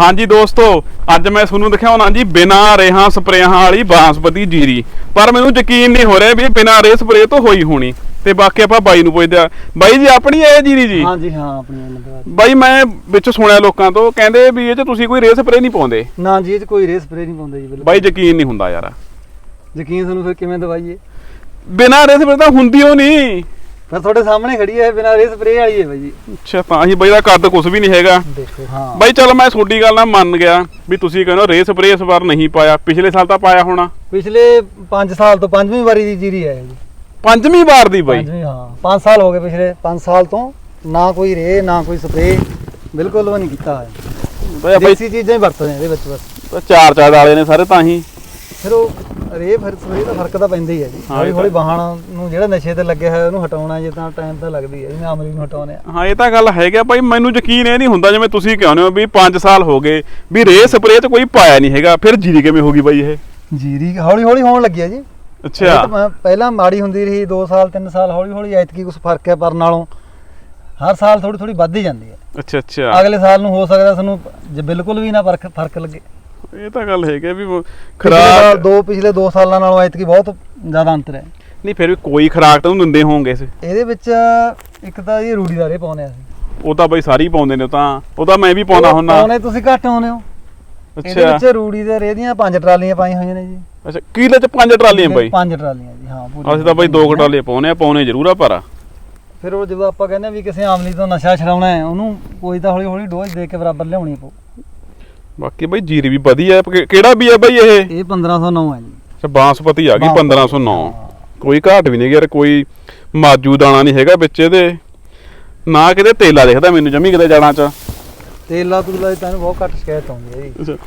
ਹਾਂਜੀ ਦੋਸਤੋ ਅੱਜ ਮੈਂ ਤੁਹਾਨੂੰ ਦਿਖਾਉਣਾ ਜੀ ਬਿਨਾਂ ਰੇਹਾਂ ਸਪਰੇਹਾਂ ਵਾਲੀ ਬਾਂਸਪਤੀ ਜੀਰੀ। ਪਰ ਮੈਨੂੰ ਯਕੀਨ ਨਹੀਂ ਹੋ ਰਿਹਾ ਵੀ ਬਿਨਾਂ ਰੇ ਸਪਰੇ ਤੋਂ ਹੋਈ ਹੋਣੀ। ਤੇ ਬਾਕੀ ਆਪਾਂ ਬਾਈ ਨੂੰ ਪੁੱਛਦੇ ਆ ਬਾਈ ਜੀ ਆਪਣੀ ਇਹ ਜੀਰੀ ਜੀ? ਹਾਂਜੀ ਹਾਂ ਆਪਣੀ ਮਤਲਬ ਬਾਈ ਮੈਂ ਵਿੱਚ ਸੁਣਿਆ ਲੋਕਾਂ ਤੋਂ ਕਹਿੰਦੇ ਵੀ ਇਹ ਚ ਤੁਸੀਂ ਕੋਈ ਰੇ ਸਪਰੇ ਨਹੀਂ ਪਾਉਂਦੇ। ਨਾ ਜੀ ਇਹ 'ਚ ਕੋਈ ਰੇ ਸਪਰੇ ਨਹੀਂ ਪਾਉਂਦੇ ਜੀ ਬਿਲਕੁਲ। ਬਾਈ ਯਕੀਨ ਨਹੀਂ ਹੁੰਦਾ ਯਾਰ। ਯਕੀਨ ਤੁਹਾਨੂੰ ਫਿਰ ਕਿਵੇਂ ਦਵਾਈਏ? ਬਿਨਾਂ ਰੇ ਸਪਰੇ ਤਾਂ ਹੁੰਦੀ ਓ ਨਹੀਂ। ਮੈਂ ਤੁਹਾਡੇ ਸਾਹਮਣੇ ਖੜੀ ਹੈ ਬਿਨਾਂ ਰੇ ਸਪਰੇ ਵਾਲੀ ਹੈ ਬਾਈ ਜੀ। ਅੱਛਾ ਤਾਂ ਹੀ ਬਾਈ ਦਾ ਕੱਦ ਕੁਝ ਵੀ ਨਹੀਂ ਹੈਗਾ। ਦੇਖੋ ਹਾਂ। ਬਾਈ ਚਲ ਮੈਂ ਤੁਹਾਡੀ ਗੱਲ ਨਾਲ ਮੰਨ ਗਿਆ ਵੀ ਤੁਸੀਂ ਕਹਿੰਦੇ ਹੋ ਰੇ ਸਪਰੇ ਇਸ ਵਾਰ ਨਹੀਂ ਪਾਇਆ। ਪਿਛਲੇ ਸਾਲ ਤਾਂ ਪਾਇਆ ਹੋਣਾ। ਪਿਛਲੇ 5 ਸਾਲ ਤੋਂ ਪੰਜਵੀਂ ਵਾਰੀ ਦੀ ਜੀਰੀ ਹੈ ਜੀ। ਪੰਜਵੀਂ ਵਾਰ ਦੀ ਬਾਈ? ਪੰਜਵੀਂ ਹਾਂ। 5 ਸਾਲ ਹੋ ਗਏ ਪਿਛਲੇ 5 ਸਾਲ ਤੋਂ। ਨਾ ਕੋਈ ਰੇ ਨਾ ਕੋਈ ਸਪਰੇ ਬਿਲਕੁਲ ਉਹ ਨਹੀਂ ਕੀਤਾ ਹੋਇਆ। ਬਾਈ ਆਪਾਂ ਦੇਸੀ ਚੀਜ਼ਾਂ ਹੀ ਵਰਤਦੇ ਆ ਇਹਦੇ ਵਿੱਚ ਬਸ। ਚਾਰ ਚਾਰ ਵਾਲੇ ਨੇ ਸਾਰੇ ਤਾਂ ਹੀ। ਫਿਰ ਉਹ ਰੇ ਫਿਰ ਸਪਰੇ ਦਾ ਫ਼ਰਕ ਤਾਂ ਪੈਂਦਾ ਹੀ ਹੈ ਜੀ। ਹਾਂ, ਹੌਲੀ ਹੌਲੀ ਵਾਹਣ ਨੂੰ ਜਿਹੜਾ ਨਸ਼ੇ ਤੇ ਲੱਗਿਆ ਹੋਇਆ ਉਹਨੂੰ ਹਟਾਉਣਾ ਜੇ ਤਾਂ ਟਾਈਮ ਤਾਂ ਲੱਗਦੀ ਹੈ ਜਿਵੇਂ ਆਮਲੀ ਨੂੰ ਹਟਾਉਣੇ ਆ ਹਾਂ ਇਹ ਤਾਂ ਗੱਲ ਹੈਗਾ ਭਾਈ ਮੈਨੂੰ ਯਕੀਨ ਇਹ ਨਹੀਂ ਹੁੰਦਾ ਜਿਵੇਂ ਤੁਸੀਂ ਕਹਿੰਦੇ ਹੋ ਵੀ 5 ਸਾਲ ਹੋ ਗਏ ਵੀ ਰੇ ਸਪਰੇ ਤੇ ਕੋਈ ਪਾਇਆ ਨਹੀਂ ਹੈਗਾ ਫਿਰ ਜੀਰੀ ਕਿਵੇਂ ਹੋਗੀ ਬਾਈ ਇਹ? ਜੀਰੀ ਹੌਲੀ ਹੌਲੀ ਹੋਣ ਲੱਗੀ ਹੈ ਜੀ। ਅੱਛਾ। ਪਹਿਲਾਂ ਮਾੜੀ ਹੁੰਦੀ ਰਹੀ 2 ਸਾਲ 3 ਸਾਲ ਹੌਲੀ ਹੌਲੀ ਐਤਕੀ ਕੁਝ ਫ਼ਰਕ ਹੈ ਪਰ ਨਾਲੋਂ ਹਰ ਸਾਲ ਥੋੜੀ ਥੋੜੀ ਵੱਧ ਹੀ ਜਾਂਦੀ ਹੈ। ਅੱਛਾ ਅੱਛਾ। ਅਗਲੇ ਸਾਲ ਨੂੰ ਹੋ ਸਕਦਾ ਤੁਹਾਨੂੰ ਬਿਲਕੁਲ ਵੀ ਨਾ ਫ਼ਰਕ ਫ਼ਰਕ ਲੱਗੇ। ਇਹ ਤਾਂ ਗੱਲ ਹੈਗੀ ਵੀ ਉਹ ਪਿਛਲੇ ਸਾਲ ਖਰਾਕ ਦੋ ਪਿਛਲੇ 2 ਸਾਲਾਂ ਨਾਲੋਂ ਐਤਕੀ ਬਹੁਤ ਜ਼ਿਆਦਾ ਅੰਤਰ ਹੈ। ਨਹੀਂ ਫਿਰ ਵੀ ਕੋਈ ਖਰਾਕ ਤਾਂ ਉਹਨੂੰ ਦਿੰਦੇ ਹੋਵੋਗੇ ਇਸ ਇਹਦੇ ਵਿੱਚ ਇੱਕ ਤਾਂ ਇਹ ਰੂੜੀ ਦਾ ਰੇ ਪਾਉਨੇ ਆ ਅਸੀਂ। ਉਹ ਤਾਂ ਬਾਈ ਸਾਰੇ ਪਾਉਂਦੇ ਨੇ ਉਹ ਤਾਂ ਉਹ ਤਾਂ ਮੈਂ ਵੀ ਪਾਉਂਦਾ ਹੁੰਨਾ ਪਾਉਣੇ ਤੁਸੀਂ ਘੱਟ ਆਉਨੇ ਹੋ। ਇਹਦੇ ਅੱਛਾ ਵਿੱਚ ਰੂੜੀ ਦੇ ਰੇ ਦੀਆਂ ਪੰਜ ਟਰਾਲੀਆਂ ਪਾਈਆਂ ਹੋਈਆਂ ਨੇ ਜੀ। ਅੱਛਾ ਕਿਲੇ ਚ ਪੰਜ ਟਰਾਲੀਆਂ ਬਾਈ? ਪੰਜ ਟਰਾਲੀਆਂ ਜੀ ਹਾਂ ਪੂਰੀ ਅਸੀਂ ਤਾਂ ਬਾਈ ਦੋ ਟਰਾਲੀਆਂ ਪਾਉਨੇ ਆ ਪਾਉਨੇ ਜ਼ਰੂਰ ਆ ਪਰ। ਫਿਰ ਉਹ ਜਦੋਂ ਆਪਾਂ ਕਹਿੰਦੇ ਆ ਵੀ ਕਿਸੇ ਆਮਲੀ ਤੋਂ ਨਸ਼ਾ ਛਡਾਉਣਾ ਹੈ ਉਹਨੂੰ ਕੋਈ ਤਾਂ ਹੌਲੀ ਹੌਲੀ ਡੋਜ਼ ਦੇ ਕੇ ਬਰਾਬਰ ਲਿਆਉਣੀ ਪਊ। ਬਾਕੀ ਬਾਈ ਜੀਰੀ ਵੀ ਵਧੀਆ ਹੈ। ਕਿ- ਕਿਹੜਾ ਵੀ ਹੈ ਬਾਈ ਇਹ? ਇਹ 1509 ਹੈ ਜੀ। ਅੱਛਾ ਬਾਂਸਪਤੀ ਆ ਗਈ ਬਾਂਸਪਤੀ, 1509 ਹਾਂ। ਕੋਈ ਘਾਟ ਵੀ ਨਹੀਂ ਯਾਰ ਕੋਈ ਮਾਜੂ ਦਾਣਾ ਨਹੀਂ ਹੈਗਾ ਵਿੱਚ ਇਹਦੇ। ਨਾ ਕਿਤੇ ਤੇਲਾ ਦਿਖਦਾ ਮੈਨੂੰ ਜਮੀ ਕਿਤੇ ਜਾਣਾ ਚ। ਤੇਲਾ ਤੁਲਾ ਤਾਂ ਇਹਨੂੰ ਬਹੁਤ ਘੱਟ ਸ਼ਿਕਾਇਤ ਆਉਂਦੀ ਹੈ ਜੀ।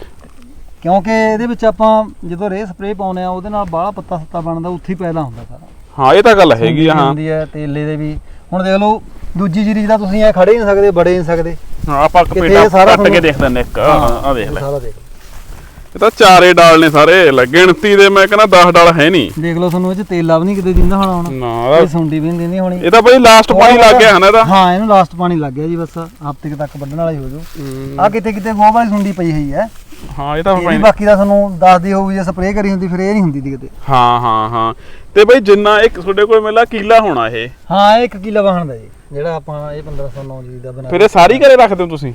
ਕਿਉਂਕਿ ਇਹਦੇ ਵਿੱਚ ਆਪਾਂ ਜਦੋਂ ਰੇ ਸਪਰੇਅ ਪਾਉਨੇ ਆ ਉਹਦੇ ਨਾਲ ਬਾਹਲਾ ਪੱਤਾ ਸੱਤਾ ਬਣਦਾ ਉੱਥੇ ਹੀ ਪੈਦਾ ਹੁੰਦਾ ਸਾਰਾ। ਹਾਂ ਇਹ ਤਾਂ ਗੱਲ ਹੈਗੀ ਆ ਹਾਂ। ਹੁੰਦੀ ਹੈ ਤੇਲੇ ਦੇ ਵੀ। ਹੁਣ ਦੇਖ ਲਓ ਦੂਜੀ ਜੀਰੀ ਦਾ ਤੁਸੀਂ ਐ ਖੜੇ ਨਹੀਂ ਸਕਦੇ ਬੜੇ ਨਹੀਂ ਸਕਦੇ। ਹਾਂ, ਆਪਾਂ ਕਿਤੇ ਕਪੇਟਾ ਸਾਰਾ ਕੱਟ ਕੇ ਤੁਹਾਨੂੰ- ਦੇਖ ਦਿੰਦੇ ਇੱਕ। ਆ ਦੇਖ ਇਹ ਲੈ। ਸਾਰਾ ਦੇਖ। ਇਹ ਤਾਂ ਚਾਰੇ ਡਾਲ ਨੇ ਸਾਰੇ ਲੈ ਗਿਣਤੀ ਦੇ ਮੈਂ ਕਹਿੰਦਾ 10 ਡਾਲ ਹੈ ਨਹੀਂ। ਦੇਖ ਲਓ ਤੁਹਾਨੂੰ ਇਹ ਚ ਤੇਲਾ ਵੀ ਨਹੀਂ ਕਿਤੇ ਦਿੰਦਾ ਹੋਣਾ ਹੁਣ। ਨਾ ਇਹ ਸੁੰਡੀ ਵੀ ਨਹੀਂ ਦਿੰਦੀ ਹੋਣੀ। ਇਹ ਤਾਂ ਬਈ ਲਾਸਟ ਪਾਣੀ ਲੱਗ ਗਿਆ ਹਨਾ ਇਹਦਾ। ਹਾਂ ਇਹਨੂੰ ਲਾਸਟ ਪਾਣੀ ਲੱਗ ਗਿਆ ਜੀ ਬਸ। ਹਫ਼ਤੇ ਕੁ ਤੱਕ ਵੱਢਣ ਵਾਲਾ ਹੀ ਹੋ ਜੂ ਆ ਕਿਤੇ ਕਿਤੇ ਗੋਹ ਵਾਲੀ ਸੁੰਡੀ ਪਈ ਹੋਈ ਹੈ। ਹਾਂ ਇਹ ਤਾਂ ਇਹ ਵੀ ਪਾਣੀ ਬਾਕੀ ਦਾ ਤੁਹਾਨੂੰ ਦੱਸਦੀ ਹੋਊ ਜੇ ਸਪਰੇਅ ਕਰੀ ਹੁੰਦੀ ਫਿਰ ਇਹ ਨਹੀਂ ਹੁੰਦੀ ਦੀ ਕਿਤੇ। ਹਾਂ ਹਾਂ ਹਾਂ। ਤੇ ਬਈ ਜਿੰਨਾ ਇੱਕ ਤੁਹਾਡੇ ਕੋਲ ਮੇਲਾ ਕੀਲਾ ਹੋਣਾ ਇਹ? ਹਾਂ ਇਹ 1 ਕਿਲੋ ਵਾਹਣ ਦਾ ਜੀ। ਜਿਹੜਾ ਆਪਾਂ ਇਹ 1509 ਜੀ ਦਾ ਬਣਾ ਫਿਰ ਇਹ ਸਾਰੀ ਘਰੇ ਰੱਖਦੇ ਹੋ ਤੁਸੀਂ?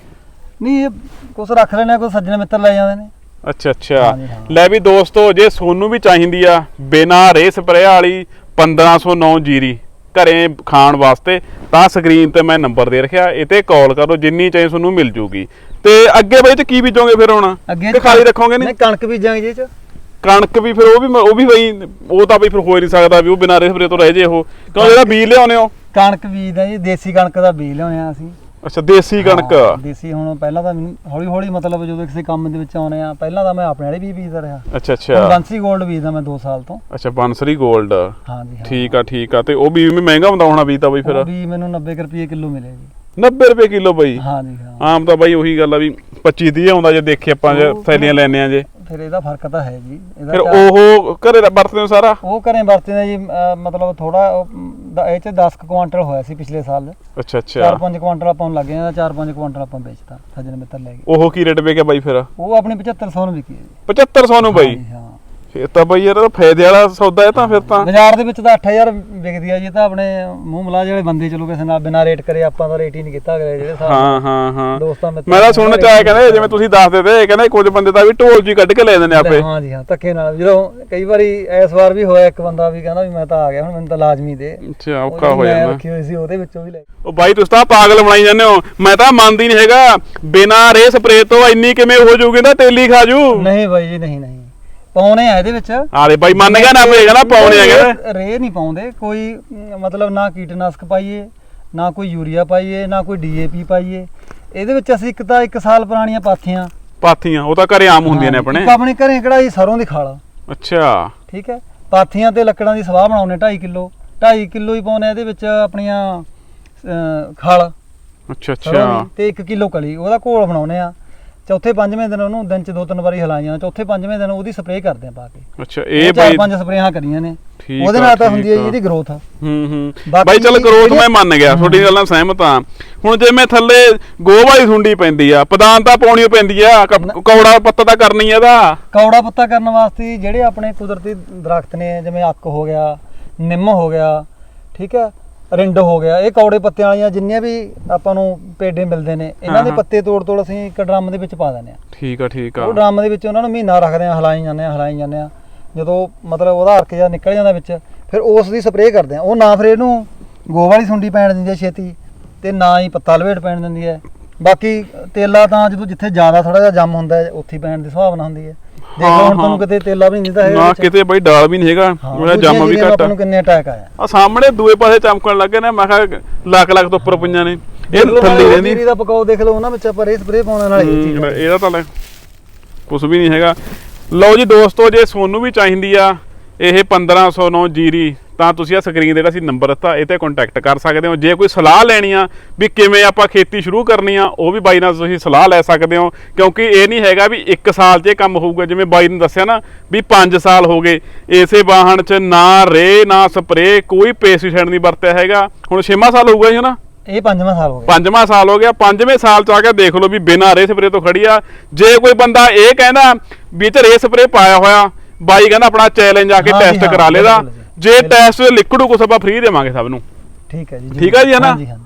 ਨਹੀਂ ਇਹ ਕੁਛ ਰੱਖ ਲੈਣੇ ਕੁਛ ਸੱਜਣ ਮਿੱਤਰ ਲੈ ਜਾਂਦੇ ਨੇ। ਅੱਛਾ ਅੱਛਾ। ਹਾਂਜੀ, ਹਾਂ। ਲੈ ਵੀ ਦੋਸਤੋ ਜੇ ਸੋਨੂੰ ਵੀ ਚਾਹੀਦੀ ਆ ਬਿਨਾ ਰੇ ਸਪਰੇ ਵਾਲੀ 1509 ਜੀਰੀ ਘਰੇ ਖਾਣ ਵਾਸਤੇ ਤਾਂ ਸਕਰੀਨ ਤੇ ਮੈਂ ਨੰਬਰ ਦੇ ਰੱਖਿਆ ਇਹ ਤੇ ਕਾਲ ਕਰੋ ਜਿੰਨੀ ਚਾਹੇ ਤੁਹਾਨੂੰ ਮਿਲ ਜੂਗੀ। ਤੇ ਅੱਗੇ ਬਈ ਤੇ ਕੀ ਬੀਜੋਗੇ ਫਿਰ ਹੁਣ? ਅੱਗੇ ਤੇ ਖਾਲੀ ਰੱਖੋਗੇ ਨਹੀਂ? ਨਹੀਂ ਕਣਕ ਬੀਜਾਂਗੇ ਜੀ ਇਹ ਚ। ਕਣਕ ਵੀ ਫਿਰ ਉਹ ਵੀ ਉਹ ਵੀ ਬਈ ਉਹ ਤਾਂ ਬਈ ਫਿਰ ਹੋ ਹੀ ਨਹੀਂ ਸਕਦਾ ਵੀ ਉਹ ਬਿਨਾ ਰੇ ਸਪਰੇ ਤੋਂ ਰਹਿ ਜੇ ਉਹ। ਕਿਉਂ ਜਿਹੜਾ ਬੀਜ ਲਿਆਉਨੇ ਹੋ? ਕਣਕ ਬੀਜਦੇ ਜੀ ਦੇਸੀ ਕਣਕ ਦਾ ਬੀਜ ਲਿਆਉਣੇ ਆ ਅਸੀਂ। ਅੱਛਾ ਦੇਸੀ ਕਣਕ। ਹਾਂ, ਦੇਸੀ ਹੁਣ ਪਹਿਲਾਂ ਤਾਂ ਹੌਲੀ ਹੌਲੀ ਮਤਲਬ ਜਦੋਂ ਕਿਸੇ ਕੰਮ ਦੇ ਵਿੱਚ ਆਉਣੇ ਆ ਪਹਿਲਾਂ ਤਾਂ ਮੈਂ ਆਪਣੇ ਵਾਲੇ ਵੀ ਬੀਜਦਾ ਰਿਹਾ। ਅੱਛਾ ਹੁਣ ਅੱਛਾ। ਬੰਸੀ 골ਡ ਬੀਜਦਾ ਮੈਂ 2 ਸਾਲ ਤੋਂ। ਅੱਛਾ ਬੰਸਰੀ 골ਡ ਹਾਂਜੀ ਹਾਂ। ਠੀਕ ਆ ਠੀਕ ਆ। ਤੇ ਉਹ ਵੀ ਮਹਿੰਗਾ ਹੁੰਦਾ ਹੋਣਾ ਵੀ ਤਾਂ ਬਈ ਫਿਰ? ਉਹ ਵੀ ਮੈਨੂੰ 90 ਕੁ ਰੁਪਏ ਕਿਲੋ ਮਿਲੇ ਜੀ। 90 ਰੁਪਏ ਕਿਲੋ ਬਈ? ਹਾਂਜੀ ਹਾਂ। ਆਮ ਤਾਂ ਬਾਈ ਉਹੀ ਗੱਲ ਆ ਵੀ 25 30 ਆਉਂਦਾ ਜੇ ਦੇਖੇ ਆਪਾਂ ਜੇ ਉਹ ਥੈਲੀਆਂ ਲੈਣੇ ਆ ਜੇ। ਫਿਰ ਇਹਦਾ ਫ਼ਰਕ ਤਾਂ ਹੈ ਜੀ। ਇਹਦਾ ਫਿਰ ਉਹ ਘਰੇ ਵਰਤਦੇ ਹੋ ਸਾਰਾ? ਉਹ ਘਰੇ ਵਰਤਦੇ ਜੀ ਅਹ ਮਤਲਬ ਥੋੜਾ ਇਹ ਚ 10 ਕੁ ਕੁਆਂਟਲ ਹੋਇਆ ਸੀ ਪਿਛਲੇ ਸਾਲ। ਅੱਛਾ ਅੱਛਾ। 4-5 ਕੁਆਂਟਲ ਆਪਾਂ ਨੂੰ ਲੱਗੇ ਜਾਂਦਾ 4-5 ਕੁਆਂਟਲ ਆਪਾਂ ਵੇਚਤਾ ਸੱਜਣ ਮਿੱਤਰ ਲੈ ਗਏ। ਉਹ ਕੀ ਰੇਟ ਵੇਕਿਆ ਬਾਈ ਫਿਰ? ਉਹ ਆਪਣੀ 7500 ਨੂੰ ਵਿਕੀ ਹੈ ਜੀ। 7500 ਨੂੰ ਬਾਈ? ਹਾਂ। ਫਿਰ ਤਾਂ ਬਾਈ ਯਾਰ ਇਹ ਤਾਂ ਫਾਇਦੇ ਵਾਲਾ ਸੌਦਾ ਹੈ ਤਾਂ ਫਿਰ ਤਾਂ। ਬਾਜ਼ਾਰ ਦੇ ਵਿੱਚ ਤਾਂ 8000 ਵਿਕਦੀ ਆ ਜੀ ਇਹ ਤਾਂ ਆਪਣੇ ਮੂੰਹ ਮਲਾਜ ਵਾਲੇ ਬੰਦੇ ਚਲੋ ਕਿਸੇ ਨਾਲ ਬਿਨਾਂ ਰੇਟ ਕਰੇ ਆਪਾਂ ਤਾਂ ਰੇਟ ਹੀ ਨਹੀਂ ਕੀਤਾ ਅਗਲੇ ਜਿਹੜੇ ਨਾਲ ਹਾਂ ਹਾਂ ਹਾਂ। ਦੋਸਤਾਂ ਮਿੱਤਰਾਂ ਮੈਂ ਤਾਂ ਸੁਣਨ ਚ ਆਇਆ ਕਹਿੰਦੇ ਜਿਵੇਂ ਤੁਸੀਂ ਦੱਸਦੇ ਤੇ ਕਹਿੰਦੇ ਕੁਝ ਬੰਦੇ ਤਾਂ ਵੀ ਢੋਲ ਜੀ ਕੱਢ ਕੇ ਲੈ ਦਿੰਦੇ ਆਪੇ। ਹਾਂ ਜੀ ਹਾਂ ਧੱਕੇ ਨਾਲ। ਜਦੋਂ ਕਈ ਵਾਰੀ ਇਸ ਵਾਰ ਵੀ ਹੋਇਆ ਇੱਕ ਬੰਦਾ ਵੀ ਕਹਿੰਦਾ ਵੀ ਮੈਂ ਤਾਂ ਆ ਗਿਆ ਹੁਣ ਮੈਨੂੰ ਤਾਂ ਲਾਜ਼ਮੀ ਦੇ। ਅੱਛਾ ਔਖਾ ਹੋ ਮੈਂ ਜਾਂਦਾ। ਰੱਖੀ ਹੋਈ ਸੀ ਉਹਦੇ ਵਿੱਚੋਂ ਵੀ ਲੈ। ਉਹ ਬਾਈ ਤੁਸੀਂ ਤਾਂ ਪਾਗਲ ਬਣਾਈ ਜਾਂਦੇ ਹੋ। ਮੈਂ ਤਾਂ ਮੰਨਦੀ ਨਹੀਂ ਹੈਗਾ। ਬਿਨਾ ਰੇ ਸਪਰੇ ਤੋਂ ਇੰਨੀ ਕਿਵੇਂ ਹੋ ਜੂਗੀ ਨਾ ਤੇਲੀ ਖਾਜੂ ਨਹੀਂ ਬਾਈ ਜੀ ਨਹੀਂ ਨਹੀਂ। ਪਾਉਣੇ ਆ ਇਹਦੇ ਵਿੱਚ। ਆਰੇ ਬਾਈ ਮੰਨ ਗਿਆ ਨਾ ਆਪੇ ਕਹਿੰਦਾ ਪਾਉਣੇ ਆ ਕਹਿੰਦਾ ਰੇ ਨਹੀਂ ਪਾਉਂਦੇ। ਕੋਈ ਅਮ, ਮਤਲਬ ਨਾ ਕੀਟਨਾਸ਼ਕ ਪਾਈਏ ਨਾ ਕੋਈ ਯੂਰੀਆ ਪਾਈਏ ਨਾ ਕੋਈ ਡੀਏਪੀ ਪਾਈਏ। ਇਹਦੇ ਵਿੱਚ ਅਸੀਂ ਇੱਕ ਤਾਂ ਇੱਕ ਸਾਲ ਪੁਰਾਣੀਆਂ ਪਾਥੀਆਂ। ਪਾਥੀਆਂ ਉਹ ਤਾਂ ਘਰੇ ਆਮ ਹੁੰਦੀਆਂ ਨੇ ਆਪਣੇ। ਇੱਕ ਆਪਣੇ ਘਰੇ ਕਢਾਈ ਸਰੋਂ ਦੀ ਖਾਲ। ਅੱਛਾ। ਠੀਕ ਹੈ? ਪਾਥੀਆਂ ਤੇ ਲੱਕੜਾਂ ਦੀ ਸਵਾਹ ਬਣਾਉਨੇ 2.5 ਕਿਲੋ। 2.5 ਕਿਲੋ ਹੀ ਪਾਉਨੇ ਇਹਦੇ ਵਿੱਚ ਆਪਣੀਆਂ ਅਹ, ਖਾਲ। ਅੱਛਾ ਸਰੋਂ ਅੱਛਾ ਦੀ ਤੇ 1 ਕਿਲੋ ਕਲੀ ਉਹਦਾ ਘੋਲ ਬਣਾਉਨੇ ਆ। ਚੌਥੇ ਪੰਜਵੇਂ ਦਿਨ ਉਹਨੂੰ ਦਿਨ ਚ ਦੋ ਤਿੰਨ ਵਾਰੀ ਹਿਲਾਈ ਜਾਣਾ ਚੌਥੇ ਪੰਜਵੇਂ ਦਿਨ ਉਹਦੀ ਸਪਰੇਅ ਕਰਦੇ ਆ ਪਾ ਕੇ। ਅੱਛਾ ਇਹ ਚਾਰ ਬਾਈ ਪੰਜ ਸਪਰੇਆਂ ਕਰੀਆਂ ਨੇ। ਉਹਦੇ ਆ, ਨਾਲ ਤਾਂ ਹੁੰਦੀ ਹੈ ਜੀ ਆ। ਇਹਦੀ ਗਰੋਥ ਹੂੰ ਹੂੰ। ਬਾਈ ਚਲ ਗਰੋਥ ਮੈਂ ਮੰਨ ਗਿਆ ਤੁਹਾਡੀ ਗੱਲ ਨਾਲ ਸਹਿਮਤ ਹਾਂ। ਹੁਣ ਜੇ ਮੈਂ ਥੱਲੇ ਗੋਹ ਵਾਲੀ ਸੁੰਡੀ ਪੈਂਦੀ ਆ ਪਦਾਨ ਤਾਂ ਪਾਉਣੀ ਪੈਂਦੀ ਆ ਕੌੜਾ ਪੱਤਾ ਤਾਂ ਕਰਨੀ ਆ ਇਹਦਾ। ਕੌੜਾ ਪੱਤਾ ਕਰਨ ਵਾਸਤੇ ਜਿਹੜੇ ਆਪਣੇ ਕੁਦਰਤੀ ਦਰਖਤ ਨੇ ਜਿਵੇਂ ਅੱਕ ਹੋ ਗਿਆ ਨਿੰਮ ਹੋ ਗਿਆ ਠੀਕ ਹੈ ਰਿੰਡ ਹੋ ਗਿਆ। ਇਹ ਕੌੜੇ ਪੱਤਿਆਂ ਵਾਲੀਆਂ ਜਿੰਨੀਆਂ ਵੀ ਆਪਾਂ ਨੂੰ ਪੇਡੇ ਮਿਲਦੇ ਨੇ ਇਹਨਾਂ ਦੇ। ਪੱਤੇ ਤੋੜ ਤੋੜ ਅਸੀਂ ਇੱਕ ਡਰਮ ਦੇ ਵਿੱਚ ਪਾ ਦਿੰਦੇ ਆ ਠੀਕ ਆ ਠੀਕ ਆ। ਉਹ ਡਰਮ ਦੇ ਵਿੱਚ ਉਹਨਾਂ ਨੂੰ ਮਹੀਨਾ ਰੱਖਦੇ ਆ ਹਲਾਈ ਜਾਂਦੇ ਆ ਹਲਾਈ ਜਾਂਦੇ ਆ ਜਦੋਂ ਮਤਲਬ ਉਹਦਾ ਹਰਕ ਜਿਹਾ ਨਿਕਲ ਜਾਂਦਾ ਵਿੱਚ ਫਿਰ ਉਸ ਦੀ ਸਪਰੇਅ ਕਰਦੇ ਆ ਉਹ ਨਾ ਫਿਰ ਇਹਨੂੰ ਗੋਹ ਵਾਲੀ ਸੁੰਡੀ ਪੈਣ ਦਿੰਦੀ ਹੈ ਛੇਤੀ ਤੇ ਨਾ ਹੀ ਪੱਤਾ ਲਵੇਟ ਪੈਣ ਦਿੰਦੀ ਹੈ। ਬਾਕੀ ਤੇਲਾ ਤਾਂ ਜਦੋਂ ਜਿੱਥੇ ਜ਼ਿਆਦਾ ਥੋੜਾ ਜਿਹਾ ਜੰਮ ਹੁੰਦਾ ਹੈ ਉੱਥੇ ਪੈਣ ਦੀ ਸੰਭਾਵਨਾ ਹੁੰਦੀ ਹੈ। ਦੇਖ ਲਓ ਹਾਂ, ਹੁਣ ਤੁਹਾਨੂੰ ਹਾਂ। ਕਿਤੇ ਤੇਲਾ ਵੀ ਨਹੀਂ ਦਿੰਦਾ ਹੈਗਾ ਨਾ ਵਿੱਚ। ਕਿਤੇ ਬਾਈ ਡਾਲ ਵੀ ਨਹੀਂ ਹੈਗਾ ਹਾਂ, ਉਹਦਾ ਦੂਜੀਆਂ ਜੰਮ ਵੀ ਜਿਹੜੀਆਂ ਘੱਟ ਆਪਾਂ ਨੂੰ ਕਿੰਨੇ ਅਟੈਕ ਆਇਆ ਆ ਸਾਹਮਣੇ ਦੂਏ ਪਾਸੇ ਚਮਕਣ ਲੱਗੇ ਨੇ ਮੈਂ ਕਿਹਾ ਲੱਖ ਲੱਖ ਤੋਂ ਉੱਪਰ ਪਈਆਂ ਨੇ ਇਹ ਥੱਲੇ ਰਹਿੰਦੀ ਜੀਰੀ ਦਾ ਪਕਾਓ ਦੇਖ ਲਓ ਉਹਨਾਂ ਵਿੱਚ ਆਪਾਂ ਰੇ ਸਪਰੇਅ ਪਾਉਣ ਨਾਲ ਇਹ ਚੀਜ਼ ਹੂੰ, ਹੈ। ਇਹਦਾ ਤਾਂ ਲੈ ਕੁਝ ਵੀ ਨਹੀਂ ਹੈਗਾ ਲਓ ਜੀ ਦੋਸਤੋ ਜੇ ਸੋਨੂੰ ਵੀ ਚਾਹੀਦੀ ਆ ਇਹ 1509 ਜੀਰੀ ਤਾਂ ਤੁਸੀਂ ਆ ਸਕਰੀਨ ਤੇ ਜਿਹੜਾ ਸੀ ਨੰਬਰ ਦਿੱਤਾ ਇਹ ਤੇ ਕੰਟੈਕਟ ਕਰ ਸਕਦੇ ਹੋ। ਜੇ ਕੋਈ ਸਲਾਹ ਲੈਣੀ ਆ ਵੀ ਕਿਵੇਂ ਆਪਾਂ ਖੇਤੀ ਸ਼ੁਰੂ ਕਰਨੀ ਆ ਉਹ ਵੀ ਬਾਈ ਨਾਲ ਤੁਸੀਂ ਸਲਾਹ ਲੈ ਸਕਦੇ ਹੋ। ਕਿਉਂਕਿ ਇਹ ਨਹੀਂ ਹੈਗਾ ਵੀ 1 ਸਾਲ 'ਚ ਇਹ ਕੰਮ ਹੋਊਗਾ। ਜਿਵੇਂ ਬਾਈ ਨੇ ਦੱਸਿਆ ਨਾ ਵੀ 5 ਸਾਲ ਹੋ ਗਏ। ਇਸੇ ਵਾਹਣ 'ਚ ਨਾ ਰੇ ਨਾ ਸਪਰੇ ਕੋਈ ਪੈਸਟੀਸਾਈਡ ਨਹੀਂ ਵਰਤਿਆ ਹੈਗਾ। ਹੁਣ 6ਵਾਂ ਸਾਲ ਹੋਊਗਾ ਜੀ ਨਾ? ਇਹ ਪੰਜਵਾਂ ਸਾਲ ਹੋ ਗਿਆ। ਪੰਜਵਾਂ ਸਾਲ ਹੋ ਗਿਆ। ਪੰਜਵੇਂ ਸਾਲ ਚ ਆ ਕੇ ਦੇਖ ਲਓ ਵੀ ਬਿਨਾਂ ਰੇ ਸਪਰੇ ਤੋਂ ਖੜੀ ਆ। ਜੇ ਕੋਈ ਬੰਦਾ ਇਹ ਕਹਿੰਦਾ ਵੀ ਚ ਰੇ ਸਪਰੇ ਪਾਇਆ ਹੋਇਆ ਬਾਈ ਕਹਿੰਦਾ ਆਪਣਾ ਚੈਲੰਜ ਆ ਕੇ ਟੈਸਟ ਕਰਾ ਲੇਦਾ ਜੀ। ਟੈਸਟ ਲਿਕਵਿਡ ਕੁਛ ਆਪਾਂ ਫ੍ਰੀ ਦੇਵਾਂਗੇ ਸਭ ਨੂੰ ਠੀਕ ਹੈ ਜੀ ਠੀਕ ਹੈ ਜੀ, ਹੈ ਨਾ? ਹਾਂਜੀ ਹਾਂਜੀ